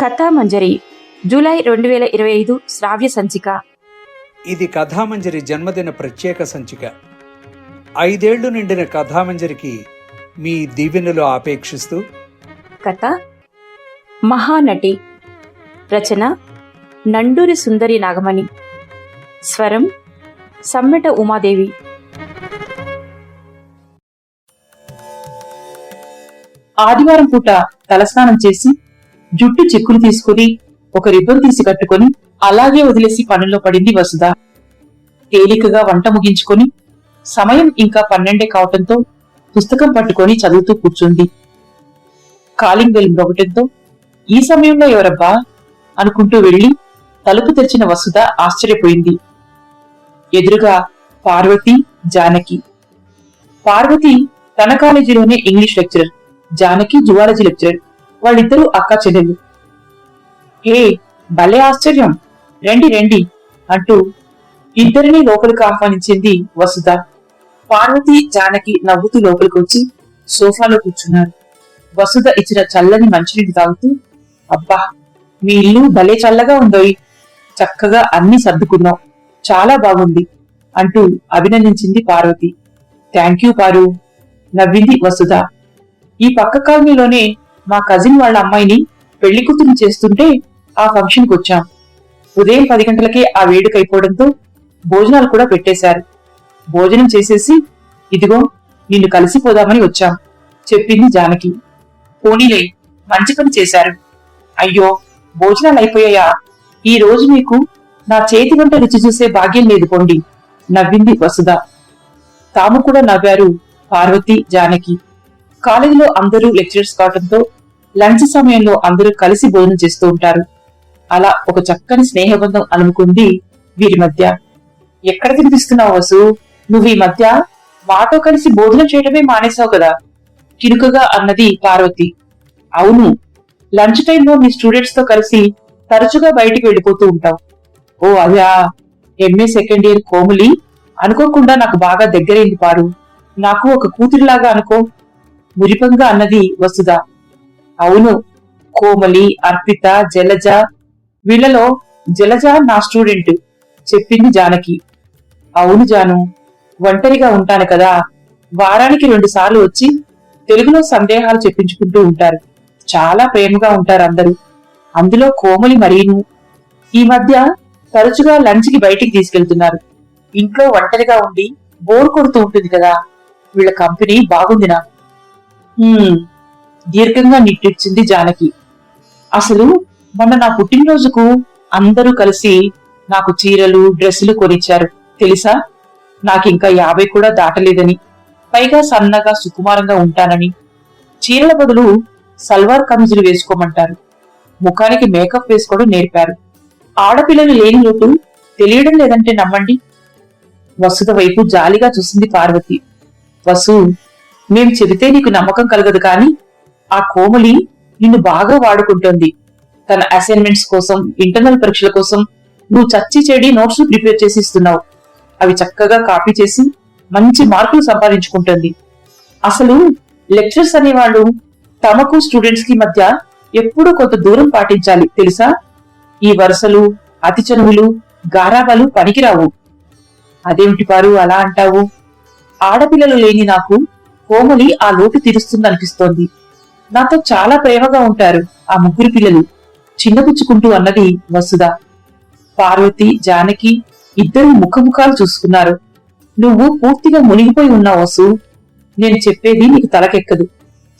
కథామంజరి July రెండు వేల ఇరవై ఐదు శ్రావ్య సంచిక. ఇది కథామంజరి జన్మదిన ప్రత్యేక సంచిక. ఐదేళ్ళు నిండిన కథామంజరికి మీ దీవెనలు ఆపేక్షిస్తూ. కథ మహానటి రచన నండూరి సుందరి నాగమణి. స్వరం సమ్మెట ఉమాదేవి. ఆదివారం పూట తలస్నానం చేసి జుట్టు చెక్కులు తీసుకుని ఒక రిబ్బన్ తీసి కట్టుకొని అలాగే వదిలేసి పనుల్లో పడింది వసుధ. తేలికగా వంట ముగించుకొని సమయం ఇంకా పన్నెండే కావటంతో పుస్తకం పట్టుకొని చదువుతూ కూర్చుంది. కాలింగ్ బెల్ మ్రొగటంతో ఈ సమయంలో ఎవరబ్బా అనుకుంటూ వెళ్ళి తలుపు తెరిచిన వసుధ ఆశ్చర్యపోయింది. ఎదురుగా పార్వతి జానకి. పార్వతి తన కాలేజీలోనే English lecturer Janaki zoology lecturer. వాళ్ళిద్దరూ అక్క చెల్లెలు ఏ భలే ఆశ్చర్యం. రండి రండి అంటూ ఇద్దరిని లోపలికి ఆహ్వానించింది వసుధ. పార్వతి జానకి నవ్వుతూ లోపలికి వచ్చి సోఫాలో కూర్చున్నారు. వసుధ ఇచ్చిన చల్లని మంచినీటి తాగుతూ అబ్బా మీ ఇల్లు భలే చల్లగా ఉందోయ్. చక్కగా అన్ని సర్దుకున్నాం. చాలా బాగుంది అంటూ అభినందించింది పార్వతి. థ్యాంక్ యూ పారు నవ్వింది వసుధ. ఈ పక్క కాలనీలోనే మా కజిన్ వాళ్ళ అమ్మాయిని పెళ్ళి కూతురు చేస్తుంటే ఆ ఫంక్షన్కి వచ్చాం. ఉదయం పది గంటలకే ఆ వేడుక అయిపోవడంతో భోజనాలు కూడా పెట్టేశారు. భోజనం చేసేసి ఇదిగో నిన్ను కలిసిపోదామని వచ్చాం చెప్పింది జానకి. పోనీలే మంచి పని చేశారు. అయ్యో భోజనాలు అయిపోయాయా? ఈ రోజు మీకు నా చేతి వంట రుచి చూసే భాగ్యం లేదు పొండి నవ్వింది వసుధ. తాము కూడా నవ్వారు పార్వతి జానకి. కాలేజీలో అందరూ లెక్చరర్స్ కావడంతో లంచ్ సమయంలో అందరూ కలిసి భోజనం చేస్తూ ఉంటారు. అలా ఒక చక్కని స్నేహబంధం అనుకుంది వీరి మధ్య. ఎక్కడ తినిపిస్తున్నావు వసు? నువ్వు ఈ మధ్య మాతో కలిసి భోజనం చేయడమే మానేశావు కదా? కిరుకగా అన్నది పార్వతి. అవును. లంచ్ టైంలో మీ స్టూడెంట్స్తో కలిసి తరచుగా బయటికి వెళ్ళిపోతూ ఉంటావు. ఓ అదా? M A second year Komuli? అనుకోకుండా నాకు బాగా దగ్గరైంది పారు నాకు ఒక కూతురిలాగా అనుకో. మురిపంగా అన్నది వసుదా అవును. కోమలి అర్పిత జలజ వీళ్ళలో జలజ నా స్టూడెంట్ చెప్పింది జానకి. అవును జాను ఒంటరిగా ఉంటాను కదా. వారానికి రెండు సార్లు వచ్చి తెలుగులో సందేహాలు చెప్పించుకుంటూ ఉంటారు. చాలా ప్రేమగా ఉంటారు అందరూ. అందులో కోమలి మరీను ఈ మధ్య తరచుగా లంచ్కి బయటికి తీసుకెళ్తున్నారు. ఇంట్లో ఒంటరిగా ఉండి బోర్ కొడుతూ ఉంటుంది కదా. వీళ్ళ కంపెనీ బాగుంది నాకు. దీర్ఘంగా నిట్టిచ్చింది జానకి. అసలు మొన్న నా పుట్టినరోజుకు అందరూ కలిసి నాకు చీరలు డ్రెస్సులు కొనిచ్చారు. తెలుసా? నాకింకా యాభై కూడా దాటలేదని. పైగా సన్నగా సుకుమారంగా ఉంటానని. చీరల బదులు సల్వార్ కమీజులు వేసుకోమంటారు. ముఖానికి మేకప్ వేసుకోవడం నేర్పారు. ఆడపిల్లలు లేని లోటు తెలియడం లేదంటే నమ్మండి. వసుద వైపు జాలిగా చూసింది పార్వతి. వసు మేం చెబితే నీకు నమ్మకం కలగదు కాని ఆ కోమలి నిన్ను బాగా వాడుకుంటోంది. తన అసైన్మెంట్స్ కోసం ఇంటర్నల్ పరీక్షల కోసం నువ్వు చచ్చి చెడి నోట్స్ ప్రిపేర్ చేసి ఇస్తున్నావు. అవి చక్కగా కాపీ చేసి మంచి మార్కులు సంపాదించుకుంటుంది. అసలు లెక్చర్స్ అనేవాళ్ళు తమకు స్టూడెంట్స్కి మధ్య ఎప్పుడూ కొంత దూరం పాటించాలి తెలుసా? ఈ వరుసలు అతి చనువులు గారాబాలు పనికిరావు. అదేమిటి పారు అలా అంటావు? ఆడపిల్లలు లేని నాకు కోమలి ఆ లోటు తీరుస్తుందనిపిస్తోంది. నాతో చాలా ప్రేమగా ఉంటారు ఆ ముగ్గురు పిల్లలు. చిన్నపుచ్చుకుంటూ అన్నది వసుధ. పార్వతి జానకి ఇద్దరు ముఖముఖాలు చూసుకున్నారు. నువ్వు పూర్తిగా మునిగిపోయి ఉన్నావు వసు. నేను చెప్పేది నీకు తలకెక్కదు.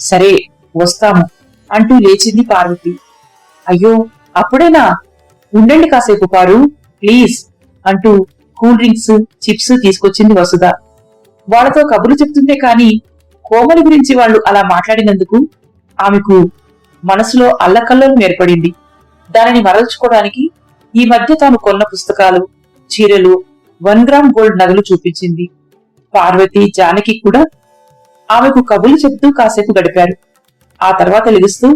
సరే వస్తాము అంటూ లేచింది పార్వతి. అయ్యో అప్పుడేనా? ఉండండి కాసేపు పారు ప్లీజ్ అంటూ కూల్ డ్రింక్స్ చిప్స్ తీసుకొచ్చింది వసుధ. వాళ్ళతో కబుర్లు చెప్తుంటే కాని కోమలి గురించి వాళ్ళు అలా మాట్లాడినందుకు ఆమెకు మనసులో అల్లకల్లోలం ఏర్పడింది. దానిని మరల్చుకోవడానికి ఈ మధ్య తాను కొన్న పుస్తకాలు చీరలు వన్ గ్రామ్ గోల్డ్ నగలు చూపించింది. పార్వతి జానకి కూడా ఆమెకు కబులు చెప్తూ కాసేపు గడిపారు. ఆ తర్వాత లెగుస్తూ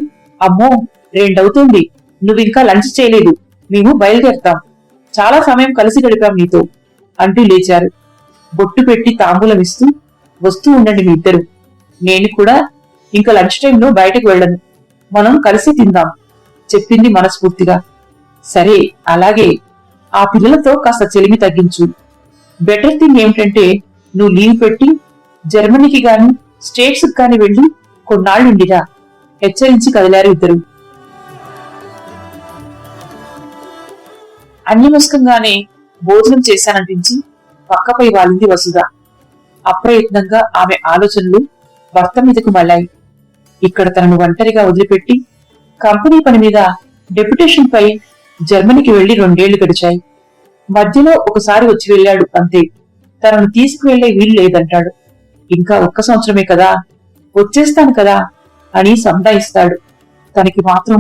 అమ్మో రెండవుతుంది. నువ్వింకా లంచ్ చేయలేదు. మేము బయలుదేరతాం. చాలా సమయం కలిసి గడిపాం నీతో అంటూ లేచారు. బొట్టు పెట్టి తాంబూలమిస్తూ వస్తూ ఉండండి మీ ఇద్దరు. నేను కూడా ఇంకా లంచ్ టైంలో బయటకు వెళ్ళను. మనం కలిసి తిందాం చెప్పింది మనస్ఫూర్తిగా. సరే అలాగే. ఆ పిల్లలతో కాస్త చెలిమి తగ్గించు. బెటర్ థింగ్ ఏమిటంటే నువ్వు లీవ్ పెట్టి జర్మనీకి గాని స్టేట్స్ గాని వెళ్ళి కొన్నాళ్ళుండిరా హెచ్చరించి కదిలారు ఇద్దరు. అన్యమస్కంగానే భోజనం చేశాననిపించి పక్కపై వాలింది వసుధ. అప్రయత్నంగా ఆమె ఆలోచనలు భర్త మీదకు మళ్ళాయి. ఇక్కడ తనను ఒంటరిగా వదిలిపెట్టి కంపెనీ పని మీద డెప్యుటేషన్ పై జర్మనీకి వెళ్ళి రెండేళ్ళు గడిచాయి. మధ్యలో ఒకసారి వచ్చి వెళ్ళాడు అంతే. తనను తీసుకువెళ్ళే వీలు లేదంటాడు. ఇంకా ఒక్క సంవత్సరమే కదా వచ్చేస్తాను కదా అని సంతాయిస్తాడు తనకి మాత్రం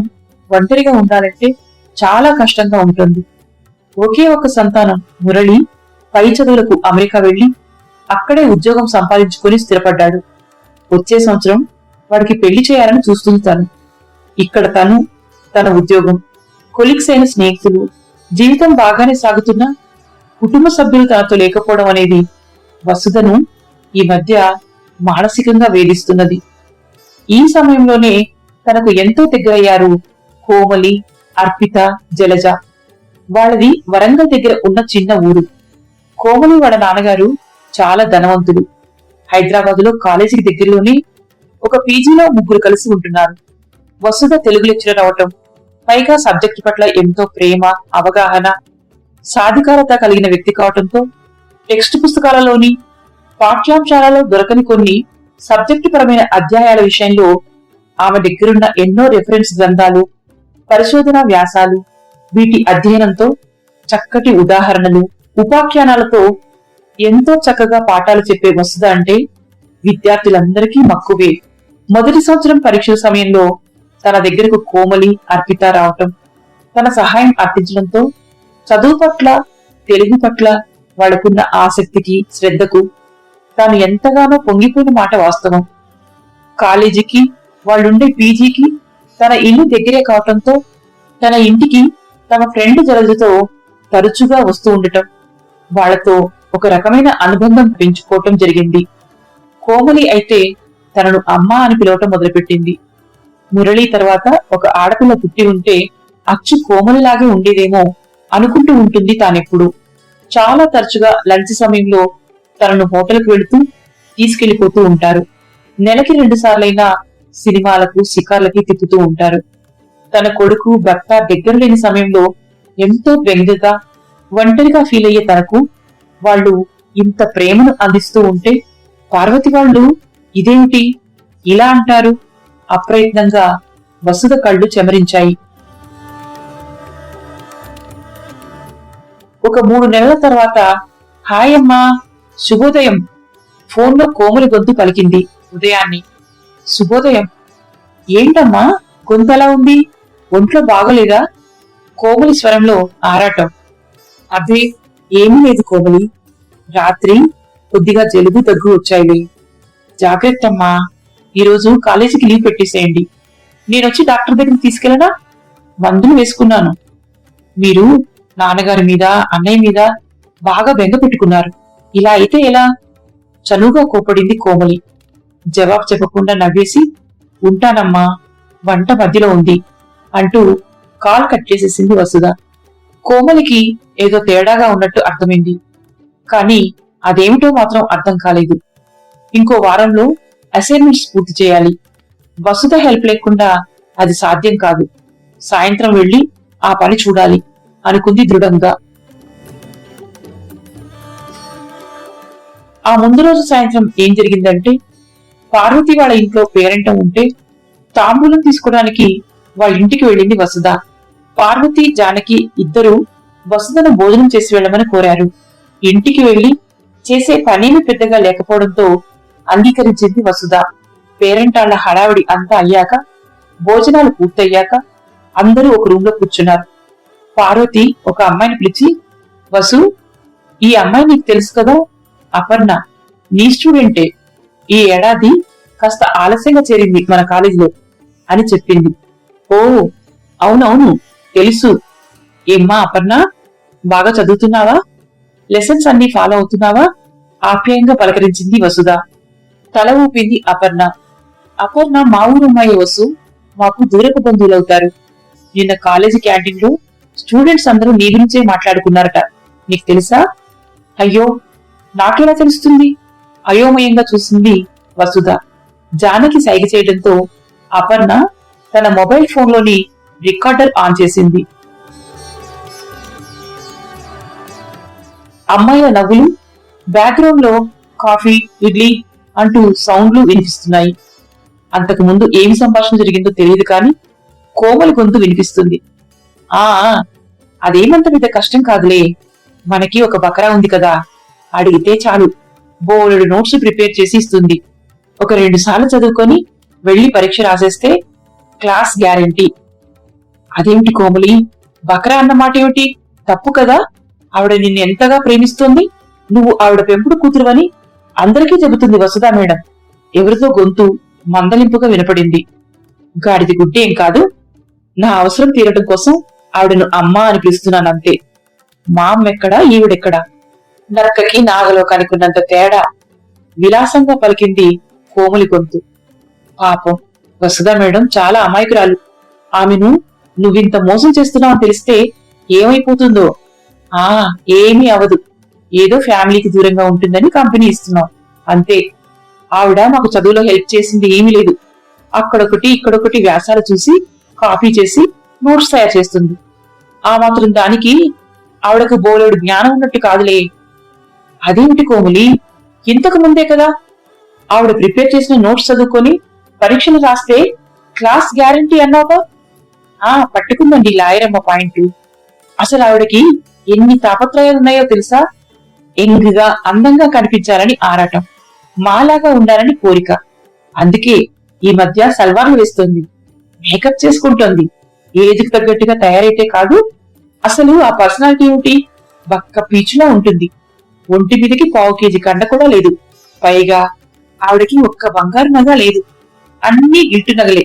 ఒంటరిగా ఉండాలంటే చాలా కష్టంగా ఉంటుంది. ఒకే ఒక సంతానం మురళి పై చదువులకు అమెరికా వెళ్ళి అక్కడే ఉద్యోగం సంపాదించుకొని స్థిరపడ్డాడు. వచ్చే సంవత్సరం వాడికి పెళ్ళి చేయాలని చూస్తుంది తను. ఇక్కడ తను తన ఉద్యోగం కొలిక్స్ అయిన స్నేహితులు జీవితం బాగానే సాగుతున్నా కుటుంబ సభ్యులు తనతో లేకపోవడం అనేది వసుధను ఈ మధ్య మానసికంగా వేధిస్తున్నది. ఈ సమయంలోనే తనకు ఎంతో దగ్గరయ్యారు కోమలి అర్పిత జలజ. వాళ్ళది వరంగల్ దగ్గర ఉన్న చిన్న ఊరు. కోమలి వాళ్ళ నాన్నగారు చాలా ధనవంతులు. హైదరాబాద్లో కాలేజీకి దగ్గరలోనే ఒక పీజీలో ముగ్గురు కలిసి ఉంటున్నారు. వసుధ తెలుగు లెక్చరర్ అవటం పైగా సబ్జెక్టు పట్ల ఎంతో ప్రేమ అవగాహన సాధికారత కలిగిన వ్యక్తి కావటంతో టెక్స్ట్ పుస్తకాలలోని పాఠ్యాంశాలలో దొరకని కొన్ని సబ్జెక్టు పరమైన అధ్యాయాల విషయంలో ఆమె దగ్గరున్న ఎన్నో రెఫరెన్స్ గ్రంథాలు పరిశోధన వ్యాసాలు వీటి అధ్యయనంతో చక్కటి ఉదాహరణలు ఉపాఖ్యానాలతో ఎంతో చక్కగా పాఠాలు చెప్పే వసుధ అంటే విద్యార్థులందరికీ మక్కువే. మొదటి సంవత్సరం పరీక్షల సమయంలో తన దగ్గరకు కోమలి అర్పిత రావటం తన సహాయం అర్థించడంతో చదువు పట్ల తెలుగు పట్ల వాళ్ళకున్న ఆసక్తికి శ్రద్ధకు తాను ఎంతగానో పొంగిపోయిన మాట వాస్తవం. కాలేజీకి వాళ్ళుండే పీజీకి తన ఇల్లు దగ్గరే కావటంతో తన ఇంటికి తమ ఫ్రెండ్ జలజతో తరచుగా వస్తూ ఉండటం వాళ్ళతో ఒక రకమైన అనుబంధం పెంచుకోవటం జరిగింది. కోమలి అయితే తనను అమ్మ అని పిలవటం మొదలుపెట్టింది. మురళి తర్వాత ఒక ఆడపిల్ల పుట్టి ఉంటే అచ్చు కోమలిలాగే ఉండేదేమో అనుకుంటూ ఉంటుంది తానెప్పుడు. చాలా తరచుగా లంచ్ సమయంలో తనను హోటల్కి వెళుతూ తీసుకెళ్ళిపోతూ ఉంటారు. నెలకి రెండు సార్లైనా సినిమాలకు షికార్లకి తిప్పుతూ ఉంటారు. తన కొడుకు భర్త దగ్గర లేని సమయంలో ఎంతో బెంగగా ఒంటరిగా ఫీల్ అయ్యే తనకు వాళ్ళు ఇంత ప్రేమను అందిస్తూ ఉంటే పార్వతి వాళ్ళు ఇదేమిటి ఇలా అంటారు. అప్రయత్నంగా వసుధ కళ్ళు చెమరించాయి. ఒక మూడు నెలల తర్వాత హాయమ్మా శుభోదయం. ఫోన్లో కోమలి గొంతు పలికింది ఉదయాన్ని శుభోదయం. ఏంటమ్మా? గొంతలా ఉంది? ఒంట్లో బాగలేదా? కోమలి స్వరంలో ఆరాటం. అదే ఏమీ లేదు కోమలి. రాత్రి కొద్దిగా జలుబు దగ్గు వచ్చాయిలే. జాగ్రత్త అమ్మా ఈరోజు కాలేజీకి లీవ్ పెట్టేసేయండి. నేనొచ్చి డాక్టర్ దగ్గరికి తీసుకెళ్ళనా? మందులు వేసుకున్నాను. మీరు నాన్నగారి మీద అన్నయ్య మీద బాగా బెంగ పెట్టుకున్నారు. ఇలా అయితే ఎలా? చనువుగా కోపడింది కోమలి. జవాబు చెప్పకుండా నవ్వేసి ఉంటానమ్మా వంట మధ్యలో ఉంది అంటూ కాల్ కట్ చేసేసింది వసుధ. కోమలికి ఏదో తేడాగా ఉన్నట్టు అర్థమైంది. కానీ అదేమిటో మాత్రం అర్థం కాలేదు. ఇంకో వారంలో అసైన్మెంట్స్ పూర్తి చేయాలి. వసుధ హెల్ప్ లేకుండా అది సాధ్యం కాదు. సాయంత్రం వెళ్ళి ఆ పని చూడాలి అనుకుంది దృఢంగా. ఆ ముందు రోజు సాయంత్రం ఏం జరిగిందంటే పార్వతి వాళ్ళ ఇంట్లో పేరెంటం ఉంటే తాంబూలం తీసుకోవడానికి వాళ్ళ ఇంటికి వెళ్ళింది వసుధ. పార్వతి జానకి ఇద్దరు వసుధను భోజనం చేసి వెళ్ళమని కోరారు. ఇంటికి వెళ్ళి చేసే పనేమి పెద్దగా లేకపోవడంతో అంగీకరించింది వసుధ. పేరెంటాళ్ళ హడావిడి అంతా అయ్యాక భోజనాలు పూర్తయ్యాక అందరూ ఒక రూమ్లో కూర్చున్నారు. పార్వతి ఒక అమ్మాయిని పిలిచి వసు ఈ అమ్మాయి నీకు తెలుసు కదా? అపర్ణ నీ స్టూడెంటే. ఈ ఏడాది కాస్త ఆలస్యంగా చేరింది మన కాలేజీలో అని చెప్పింది. ఓ అవునవును తెలుసు. ఏమ్మా అపర్ణ బాగా చదువుతున్నావా? లెసన్స్ అన్ని ఫాలో అవుతున్నావా? ఆప్యాయంగా పలకరించింది వసుధ. తల ఊపింది అపర్ణ. అపర్ణ మా ఊరమ్మాయి వసు మాకు దూరపు బంధువులవుతారు. నిన్న కాలేజీ క్యాంటీన్లో స్టూడెంట్స్ అందరూ నీ గురించే మాట్లాడుకున్నారట. నీకు తెలుసా? అయ్యో నాకెలా తెలుస్తుంది? అయోమయంగా చూసింది వసుధ. జానకి సైగ చేయడంతో అపర్ణ తన మొబైల్ ఫోన్లోని రికార్డర్ ఆన్ చేసింది. అమ్మాయిల నవ్వులు బ్యాక్గ్రౌండ్లో కాఫీ ఇడ్లీ అంటూ సౌండ్లు వినిపిస్తున్నాయి. అంతకు ముందు ఏమి సంభాషణ జరిగిందో తెలియదు కానీ కోమల గొంతు వినిపిస్తుంది. ఆ అదేమంత పెద్ద కష్టం కాదులే. మనకి ఒక బకరా ఉంది కదా. అడిగితే చాలు. బోలెడు నోట్స్ ప్రిపేర్ చేసి ఇస్తుంది. ఒక రెండు సార్లు చదువుకొని వెళ్ళి పరీక్ష రాసేస్తే క్లాస్ గ్యారంటీ. అదేమిటి కోమలి? బకరా అన్నమాట ఏమిటి? తప్పు కదా. ఆవిడ నిన్ను ఎంతగా ప్రేమిస్తోంది? నువ్వు ఆవిడ పెంపుడు కూతురువని అందరికీ చెబుతుంది వసుదా మేడం. ఎవరితో గొంతు మందలింపుగా వినపడింది. గాడిది గుడ్డేం కాదు. నా అవసరం తీరడం కోసం ఆవిడను అమ్మా అని పిలుస్తున్నానంతే. మా అమ్మెక్కడా ఈవిడెక్కడా? నరకకి నాగలోకానికి ఉన్నంత తేడా. విలాసంగా పలికింది కోమలి గొంతు. పాపం వసుదా మేడం చాలా అమాయకురాలు. ఆమెను నువ్వింత మోసం చేస్తున్నావు తెలిస్తే ఏమైపోతుందో? ఆ ఏమీ అవదు. ఏదో ఫ్యామిలీకి దూరంగా ఉంటుందని కంపెనీ ఇస్తున్నాం. అంతే. ఆవిడ మాకు చదువులో హెల్ప్ చేసింది ఏమీ లేదు. అక్కడొకటి ఇక్కడొకటి వ్యాసాలు చూసి కాపీ చేసి నోట్స్ తయారు చేస్తుంది. ఆ మాత్రం దానికి ఆవిడకు బోలెడు జ్ఞానం ఉన్నట్టు కాదులే. అదేమిటి కోమలి? ఇంతకు ముందే కదా ఆవిడ ప్రిపేర్ చేసిన నోట్స్ చదువుకొని పరీక్షలు రాస్తే క్లాస్ గ్యారంటీ అన్నావా? ఆ పట్టుకుందండి లాయరమ్మ పాయింట్. అసలు ఆవిడకి ఎన్ని తాపత్రయాలు ఉన్నాయో తెలుసా? ఎంగుగా అందంగా కనిపించాలని ఆరాటం. మాలాగా ఉండాలని కోరిక. అందుకే ఈ మధ్య సల్వార్లు వేస్తుంది. మేకప్ చేసుకుంటోంది. ఏదికి తగ్గట్టుగా తయారైతే కాదు అసలు ఆ పర్సనాలిటీ ఏమిటి? బక్క పీచులా ఉంటుంది. ఒంటి మీదకి పావు కేజీ కండ కూడా లేదు. పైగా ఆవిడకి ఒక్క బంగారు నగ లేదు. అన్ని గిల్టు నగలే.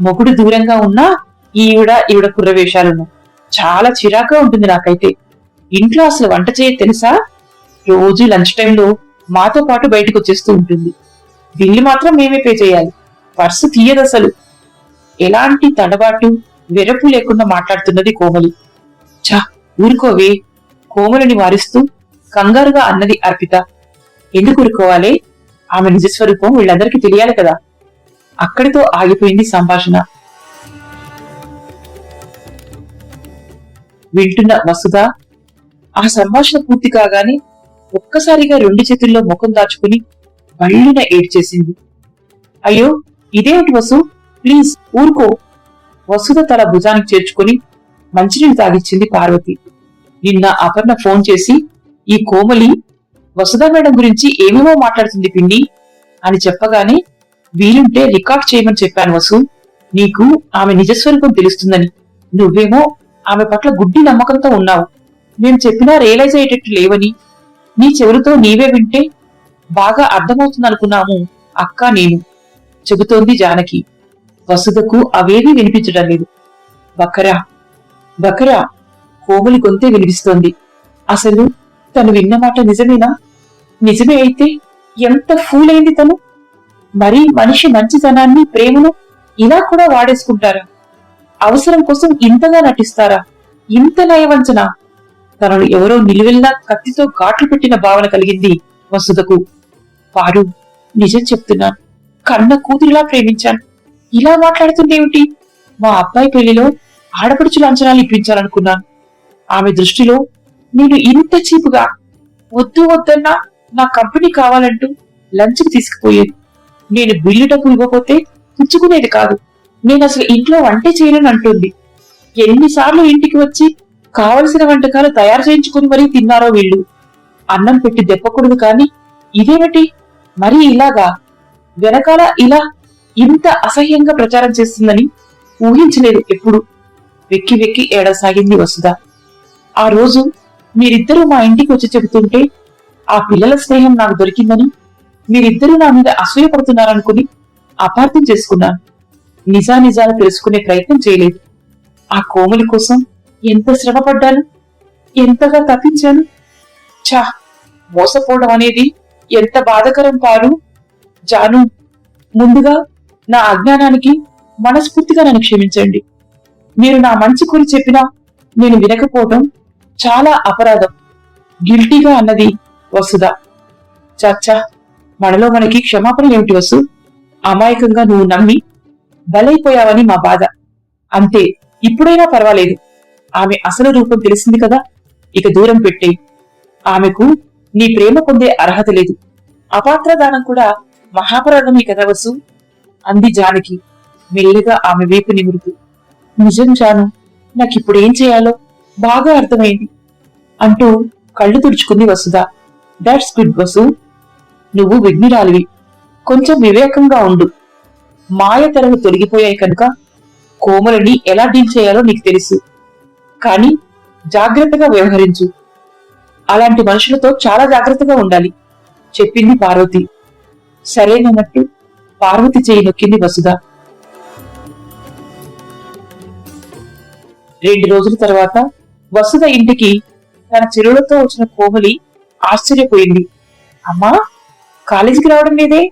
మొగుడు దూరంగా ఉన్నా ఈవిడ ఈవిడ కుర్రవేషాలను. చాలా చిరాగ్గా ఉంటుంది నాకైతే. ఇంట్లో అసలు వంట చేయ తెలుసా? రోజు లంచ్ టైంలో మాతో పాటు బయటకు వచ్చేస్తూ ఉంటుంది. బిల్లు మాత్రం మేమే పే చేయాలి. పర్సు తీయదు అసలు. ఎలాంటి తడబాటు వెరపు లేకుండా మాట్లాడుతున్నది కోమలి. చా ఊరుకోవే. కోమలిని వారిస్తూ కంగారుగా అన్నది అర్పిత. ఎందుకు ఊరుకోవాలి? ఆమె నిజస్వరూపం వీళ్ళందరికీ తెలియాలి కదా. అక్కడితో ఆగిపోయింది సంభాషణ. వింటున్న వసుధ ఆ సంభాషణ పూర్తి కాగానే ఒక్కసారిగా రెండు చేతుల్లో ముఖం దాచుకుని బళ్ళిన ఏడ్చేసింది. అయ్యో ఇదేమిటి వసు? ప్లీజ్ ఊరుకో. వసుధ తల భుజానికి చేర్చుకుని మంచినీళ్ళు తాగిచ్చింది పార్వతి. నిన్న అపర్ణ ఫోన్ చేసి ఈ కోమలి వసుధ మేడం గురించి ఏమేమో మాట్లాడుతుంది పిండి? అని చెప్పగానే వీలుంటే రికార్డ్ చేయమని చెప్పాను వసు. నీకు ఆమె నిజస్వరూపం తెలుస్తుందని. నువ్వేమో ఆమె పట్ల గుడ్డి నమ్మకంతో ఉన్నావు. మేం చెప్పినా రియలైజ్ అయ్యేటట్టు లేవని. నీ చెవులతో నీవే వింటే బాగా అర్థమవుతుంది అనుకున్నాము అక్క నేను చెబుతోంది జానకి. వసుధకు అవేవీ వినిపించడం లేదు. బకరా బకరా కోమలి గొంతే వినిపిస్తోంది. అసలు తను విన్న మాట నిజమేనా? నిజమే అయితే ఎంత ఫూల్ అయింది తను? మరి మనిషి మంచితనాన్ని ప్రేమను ఇలా కూడా వాడేసుకుంటారా? అవసరం కోసం ఇంతగా నటిస్తారా? ఇంత నయవంచనా తనను ఎవరో నిలువెల్లా కత్తితో ఘాట్లు పెట్టిన భావన కలిగింది వసుధకు. పారు నిజం చెప్తున్నా కన్న కూతురిలా ప్రేమించాను. ఇలా మాట్లాడుతుందేమిటి మా అబ్బాయి పెళ్ళిలో ఆడపడుచుల అంచనాలు ఇప్పించాలనుకున్నాను ఆమె దృష్టిలో నేను ఇంత చీపుగా వద్దు వద్దన్నా నా కంపెనీ కావాలంటూ లంచ్కి తీసుకుపోయేది. నేను బిల్లు డబ్బు ఇవ్వకపోతే పుచ్చుకునేది కాదు. నేను అసలు ఇంట్లో వంటే చేయనని అంటుంది. ఎన్నిసార్లు ఇంటికి వచ్చి కావలసిన వంటకాలు తయారు చేయించుకుని మరీ తిన్నారో వీళ్ళు. అన్నం పెట్టి దెప్పకూడదు కాని ఇదేమిటి? మరీ ఇలాగా? వెనకాల ఇలా ఇంత అసహ్యంగా ప్రచారం చేస్తుందని ఊహించలేదు ఎప్పుడు. వెక్కి వెక్కి ఏడసాగింది వసుధ. ఆ రోజు మీరిద్దరూ మా ఇంటికి వచ్చి చెబుతుంటే ఆ పిల్లల స్నేహం నాకు దొరికిందని మీరిద్దరూ నా మీద అసూయపడుతున్నారనుకుని అపార్థం చేసుకున్నాను. నిజానిజాలు తెలుసుకునే ప్రయత్నం చేయలేదు. ఆ కోమలి కోసం ఎంత శ్రమపడ్డాను? ఎంతగా తప్పించాను? చా మోసపోవడం అనేది ఎంత బాధకరం పాలు జాను ముందుగా నా అజ్ఞానానికి మనస్ఫూర్తిగా నన్ను క్షమించండి. మీరు నా మంచి కూరి చెప్పినా నేను వినకపోవటం చాలా అపరాధం. గిల్టీగా అన్నది వసుదా చచ్చా మనలో మనకి క్షమాపణ ఏమిటి వసు? అమాయకంగా నువ్వు నమ్మి బలైపోయావని మా బాధ. అంతే ఇప్పుడైనా పర్వాలేదు. ఆమె అసలు రూపం తెలిసింది కదా? ఇక దూరం పెట్టే. ఆమెకు నీ ప్రేమ పొందే అర్హత లేదు. అపాత్రదానం కూడా మహాపరాధమే కదా వసు? అంది జానకి. మెల్లిగా ఆమె వైపు నిమురుతూ. నిజం జాను నాకిప్పుడు ఏం చేయాలో? బాగా అర్థమైంది. అంటూ కళ్ళు తుడుచుకుంది వసుధ. That's good Vasu. నువ్వు విఘ్నురాలివి. కొంచెం వివేకంగా ఉండు. మాయ తెరలు తొలగిపోయాయి కనుక కోమలని ఎలా డీల్ చేయాలో నీకు తెలుసు. కానీ జాగ్రత్తగా వ్యవహరించు. అలాంటి మనుషులతో చాలా జాగ్రత్తగా ఉండాలి చెప్పింది పార్వతి. సరేనన్నట్టు పార్వతి చేయి నొక్కింది వసుధ. రెండు రోజుల తర్వాత వసుధ ఇంటికి తన చెరువులతో వచ్చిన కోమలి ఆశ్చర్యపోయింది. అమ్మా కాలేజీకి రావడం లేదే?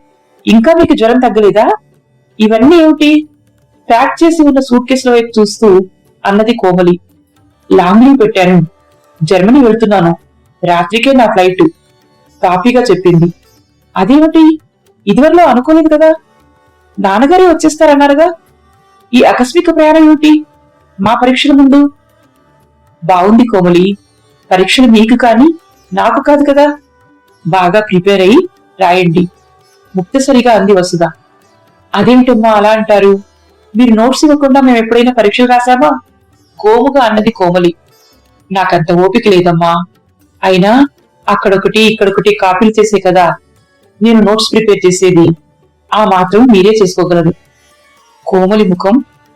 ఇంకా మీకు జ్వరం తగ్గలేదా? ఇవన్నీ ఏమిటి? ప్యాక్ చేసి ఉన్న సూట్ కేసుల వైపు చూస్తూ అన్నది కోమలి. లాంగ్ లీవ్ పెట్టాను. జర్మనీ వెళ్తున్నాను. రాత్రికే నా ఫ్లైట్ కాఫీగా చెప్పింది. అదేమిటి? ఇదివరలో అనుకోలేదు కదా? నాన్నగారే వచ్చేస్తారన్నారుగా? ఈ ఆకస్మిక ప్రయాణం ఏమిటి? మా పరీక్షల ముందు? బాగుంది కోమలి. పరీక్షలు మీకు కాని నాకు కాదు కదా? బాగా ప్రిపేర్ అయి రాయండి. ముక్తసరిగా అంది వసుధ. అదేమిటమ్మా అలా అంటారు? మీరు నోట్స్ ఇవ్వకుండా మేము ఎప్పుడైనా పరీక్షలు రాసామా కోముగా అన్నది కోమలి. నాకంత ఓపిక లేదమ్మా. అయినా అక్కడొకటి ఇక్కడొకటి కాపీలు చేసే కదా. నేను నోట్స్ ప్రిపేర్ చేసేది. ఆ మాత్రం మీరే చేసుకోగలరు. కోమలి ముఖం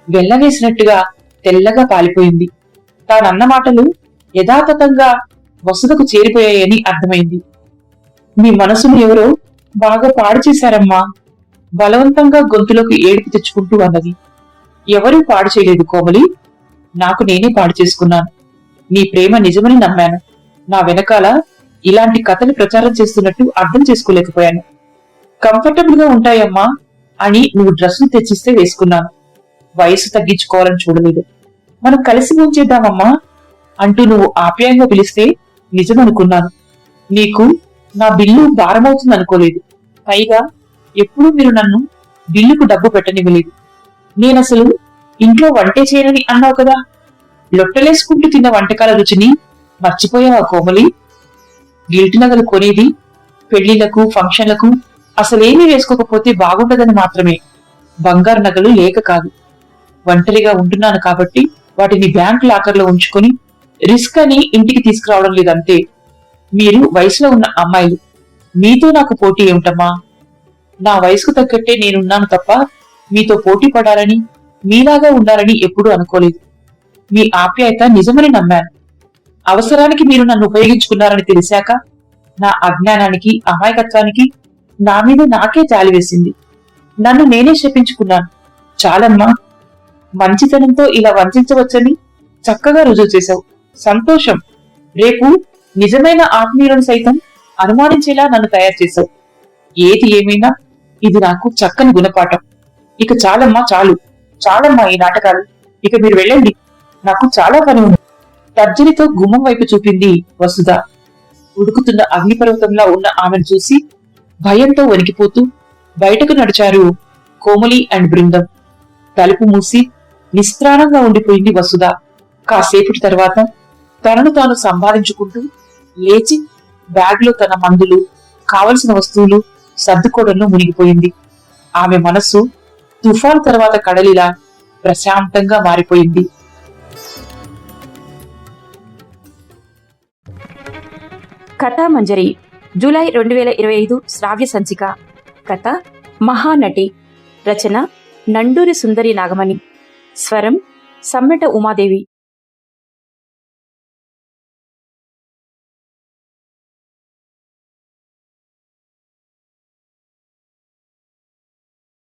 వెళ్ళవేసినట్టుగా తెల్లగా పాలిపోయింది. తానన్న మాటలు యథాతథంగా వసుధకు చేరిపోయాయని అర్థమైంది. మీ మనసును ఎవరో బాగా పాడు చేశారమ్మా. బలవంతంగా గొంతులోకి ఏడుపు తెచ్చుకుంటూ అన్నది. ఎవరూ పాడు చేయలేదు కోమలి. నాకు నేనే పాడు చేసుకున్నాను. నీ ప్రేమ నిజమని నమ్మాను. నా వెనకాల ఇలాంటి కథలు ప్రచారం చేస్తున్నట్టు అర్థం చేసుకోలేకపోయాను. కంఫర్టబుల్గా ఉంటాయమ్మా అని నువ్వు డ్రెస్సులు తెచ్చిస్తే వేసుకున్నాను. వయసు తగ్గించుకోవాలని చూడలేదు. మనం కలిసి ముంచేద్దామమ్మా అంటూ నువ్వు ఆప్యాయంగా పిలిస్తే నిజమనుకున్నాను. నీకు నా బిల్లు భారమవుతుంది అనుకోలేదు పైగా ఎప్పుడూ మీరు నన్ను బిల్లుకు డబ్బు పెట్టనివ్వలేదు. నేనసలు ఇంట్లో వంటే చేయనని అన్నావు కదా. లొట్టలేసుకుంటూ తిన్న వంటకాల రుచిని మర్చిపోయావా కోమలి? గిల్టి నగలు కొనేది పెళ్ళిళ్ళకు ఫంక్షన్లకు అసలేమీ వేసుకోకపోతే బాగుండదని మాత్రమే. బంగారు నగలు లేక కాదు. ఒంటరిగా ఉంటున్నాను కాబట్టి వాటిని బ్యాంక్ లాకర్లో ఉంచుకొని రిస్క్ అని ఇంటికి తీసుకురావడం లేదంతే. మీరు వయసులో ఉన్న అమ్మాయిలు మీతో నాకు పోటీ ఏమిటమ్మా? నా వయసుకు తగ్గట్టే నేనున్నాను తప్ప మీతో పోటీ పడాలని మీలాగా ఉండాలని ఎప్పుడూ అనుకోలేదు. మీ ఆప్యాయత నిజమని నమ్మాను. అవసరానికి మీరు నన్ను ఉపయోగించుకున్నారని తెలిసాక నా అజ్ఞానానికి అమాయకత్వానికి నా మీద నాకే జాలి వేసింది. నన్ను నేనే శపించుకున్నాను. చాలమ్మా! మంచితనంతో ఇలా వంచవచ్చని చక్కగా రుజువు చేశావు. సంతోషం! రేపు నిజమైన ఆత్మీయులను సైతం అనుమానించేలా నన్ను తయారు చేశావు. ఏది ఏమైనా ఇది నాకు చక్కని గుణపాఠం. ఇక చాలమ్మా చాలు! చాలమ్మా ఈ నాటకాలు. ఇక మీరు వెళ్ళండి. నాకు చాలా పని ఉంది. తర్జనితో గుమ్మం వైపు చూపింది వసుధ. ఉడుకుతున్న అగ్నిపర్వతంలా ఉన్న ఆమెను చూసి భయంతో వణికిపోతూ బయటకు నడిచారు కోమలి అండ్ బృందం. తలుపు మూసి నిస్త్రాణంగా ఉండిపోయింది వసుధ. కాసేపటి తర్వాత తనను తాను సంపాదించుకుంటూ లేచి బ్యాగ్లో తన మందులు కావలసిన వస్తువులు సర్దుకోవడంలో మునిగిపోయింది. ఆమె మనస్సు తుఫాన్ తర్వాత కడలిలా ప్రశాంతంగా మారిపోయింది. కథామంజరి జూలై రెండు వేల ఇరవై ఐదు శ్రావ్య సంచిక. కథ మహానటి. రచన నండూరి సుందరి నాగమణి. స్వరం సమ్మెట ఉమాదేవి.